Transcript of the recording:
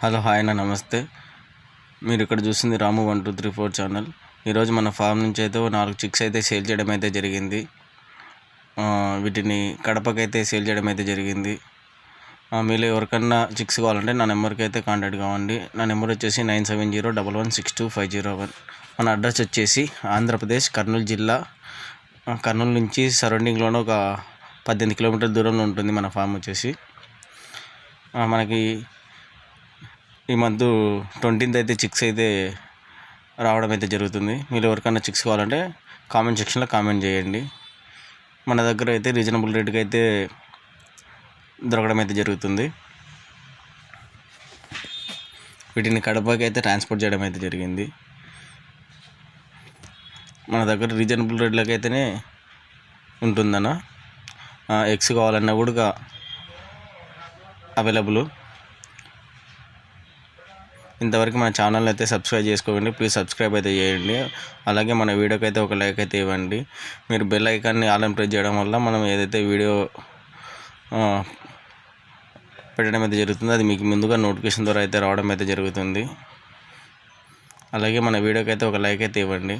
Hello hi అన్న నమస్తే. మీరు ఇక్కడ చూసింది Ramu one two three four channel. ఈరోజు మన ఫామ్ నుంచి అయితే నాలుగు చిక్స్ అయితే సేల్ చేయడం అయితే జరిగింది. వీటిని కడపకైతే సేల్ చేయడం అయితే జరిగింది. మీరు మీలో ఎవరికన్నా చిక్స్ కావాలంటే నా నెంబర్కి అయితే కాంటాక్ట్ కావండి. నా నెంబర్ వచ్చేసి nine seven zero double one six two five zero one. మన అడ్రస్ వచ్చేసి ఆంధ్రప్రదేశ్ కర్నూలు జిల్లా. కర్నూలు నుంచి సరౌండింగ్లోనే ఒక పద్దెనిమిది కిలోమీటర్ల దూరంలో ఉంటుంది మన ఫామ్ వచ్చేసి. మనకి ఈ మంత్ ట్వంటీన్త్ అయితే చిక్స్ అయితే రావడం అయితే జరుగుతుంది. మీరు ఎవరికైనా చిక్స్ కావాలంటే కామెంట్ సెక్షన్లో కామెంట్ చేయండి. మన దగ్గర అయితే రీజనబుల్ రేట్కి అయితే దొరకడం అయితే జరుగుతుంది. వీటిని కడపకి అయితే ట్రాన్స్పోర్ట్ చేయడం అయితే జరిగింది. మన దగ్గర రీజనబుల్ రేట్లకి అయితేనే ఉంటుందన్న. ఎగ్స్ కావాలన్నా కూడా అవైలబుల్ ఇంతవరకు మన ఛానల్ అయితే సబ్స్క్రైబ్ చేసుకోండి ప్లీజ్ సబ్స్క్రైబ్ అయితే చేయండి. అలాగే మన వీడియోకి అయితే ఒక లైక్ అయితే ఇవ్వండి. మీరు బెల్ ఐకాన్ని ఆల్ ప్రెస్ చేయడం వల్ల మనం ఏదైతే వీడియో పెట్టడం అయితే జరుగుతుందో అది మీకు ముందుగా నోటిఫికేషన్ ద్వారా అయితే రావడం అయితే జరుగుతుంది. అలాగే మన వీడియోకి అయితే ఒక లైక్ అయితే ఇవ్వండి.